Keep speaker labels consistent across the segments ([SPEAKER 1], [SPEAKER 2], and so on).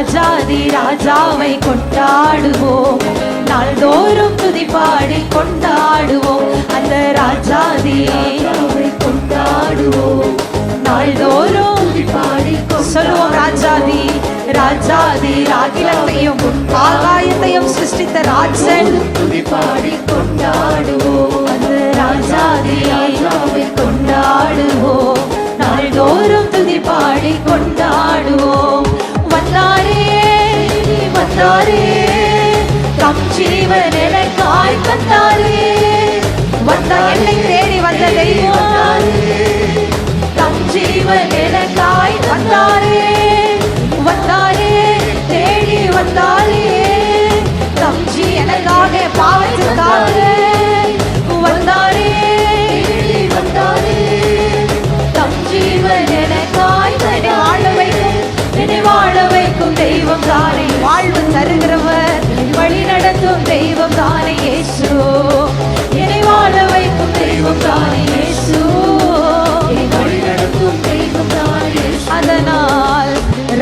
[SPEAKER 1] ராஜாதி ராஜாவை கொண்டாடுவோம். நாள்தோறும் துதி பாடி கொண்டாடுவோம். அந்த ராஜாதி கொண்டாடுவோம். நாள்தோறும் பாடி சொல்லுவோம் ராஜாதி ராஜாதி ராகிலத்தையும் ஆகாயத்தையும் சிருஷ்டித்த ராஜன். துதி பாடி கொண்டாடுவோம். அந்த ராஜாதி ராஜாவை தம் எனக்காய் வந்த என்னை தேடி வந்த தெய்வம். தம் ஜீவன் எனக்காய் வந்தாரே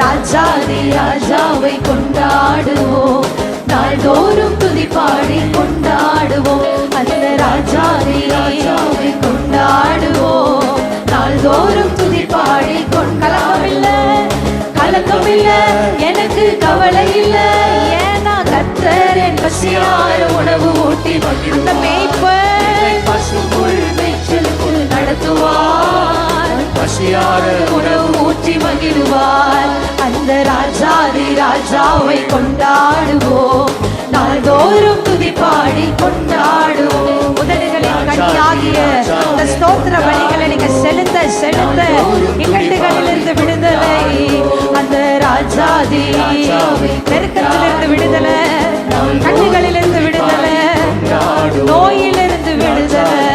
[SPEAKER 1] ராஜாதி ராஜாவை கொண்டாடுவோம். நாள்தோறும் துதி பாடி கொண்டாடுவோம். அந்த ராஜாதி ராஜாவை கொண்டாடுவோம். நாள்தோறும் துதி பாடி கலக்கம் கலக்கமில்ல. எனக்கு கவலை இல்ல. ஏன்னா கத்தர் என் பசியார உணவு ஊட்டி அந்த மேய்ப்பை பசுபுல் மேய்ச்சலுக்குள் நடத்துவார்.
[SPEAKER 2] பசியார
[SPEAKER 1] உணவு ஊற்றி மகிழ்வார். அந்த ராஜாதி ராஜாவை கொண்டாடுவோம். நாள்தோறும் துதி பாடி கொண்டாடுவோம் உதடுகளின் கனியாகிய இந்த ஸ்தோத்திர பலிகளை நீங்க செலுத்த செலுத்த இக்கட்டுகளிலிருந்து விடுதலை. அந்த ராஜாதி நெருக்கத்திலிருந்து விடுதலை. கண்ணுகளிலிருந்து விடுதலை. நோயிலிருந்து விடுதலை.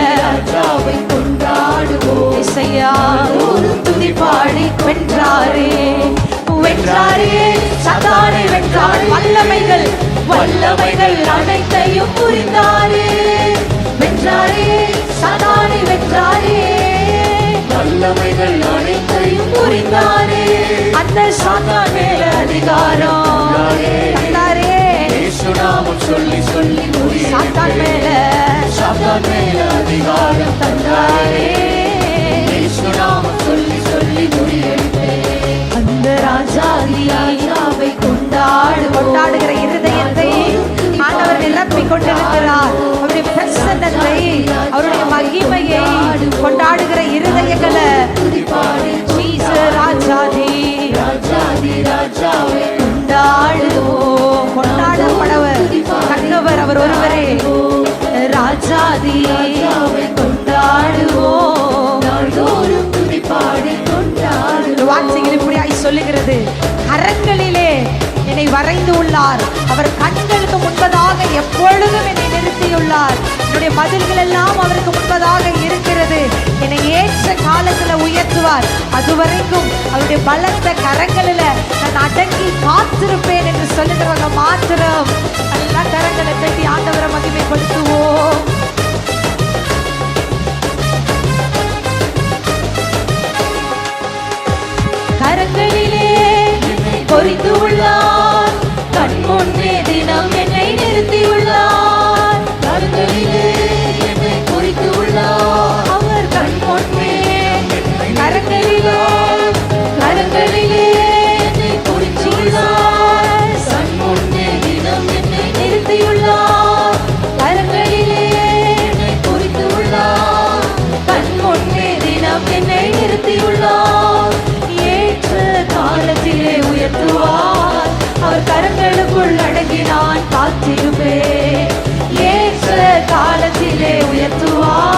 [SPEAKER 1] கொண்டாடுவோம். இசையா துதி பாடி வென்றாரே. வென்றாரே. சதானை வென்றார். வல்லமைகள் வல்லமைகள் அனைத்தையும் புரிந்தாரே. வென்றாரே. சதானை வென்றாரே.
[SPEAKER 2] வல்லமைகள் அனைத்தையும்
[SPEAKER 1] புரிந்தாரே. அந்த சாத்தான் மேல அதிகாரம்
[SPEAKER 2] சொல்லி சொல்லி
[SPEAKER 1] சாத்தான் மேல.
[SPEAKER 2] சாத்தான் மேல அதிகாரம்.
[SPEAKER 1] மகிமையை கொண்டாடுகிற இருதயங்களை ராஜாதி கொண்டாடுவோம் கொண்டாடப்படவர் தக்கவர் அவர் ஒருவரே. ராஜாதி கொண்டாடுவோம் வார்த்தைகள் இப்படியாய் சொல்லுகிறது. கரங்களிலே என்னை வரைந்து உள்ளார். அவர் கண்களுக்கு முன்பதாக எப்பொழுதும் என்னை நிறுத்தியுள்ளார். என்னுடைய மதில்கள் எல்லாம் அவருக்கு முன்பதாக இருக்கிறது. என்னை ஏற்ற காலத்துல உயர்த்துவார். அதுவரைக்கும் அவருடைய பலத்த கரங்களில நான் அடங்கி காத்திருப்பேன் என்று சொல்லுகிறவங்க மாத்திரம். எல்லா கரங்களை தட்டி ஆண்டவரை மகிமைப்படுத்துவோம். கரங்களிலே பொறித்து கண் முன்னே தினம் என்னை நிறுத்தி உள்ளார்
[SPEAKER 2] என்னை குறித்து உள்ளார்
[SPEAKER 1] அவர் கண் முன்னே கரங்களிலே கரங்களிலே என்னை குறித்து உள்ளார்
[SPEAKER 2] கண் முன்னே தினம் என்னை
[SPEAKER 1] நிறுத்தியுள்ளார். கரங்களிலே என்னை குறித்து உள்ளார் கண் முன்னே தினம் என்னை நிறுத்தியுள்ளார். கரங்களுக்குள் அடங்கி நான் காத்திருப்பேன் ஏற்ற காலத்திலே உயர்த்துவார்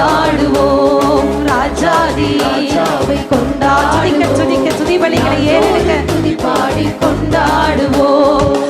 [SPEAKER 1] கொண்டாடுவோம் ராஜாதி ராஜாவை கொண்டாடி துதிக்க துதிக்க துதிபலிகளை
[SPEAKER 2] ஏறெடுக்க. துதி பாடி
[SPEAKER 1] கொண்டாடுவோம்.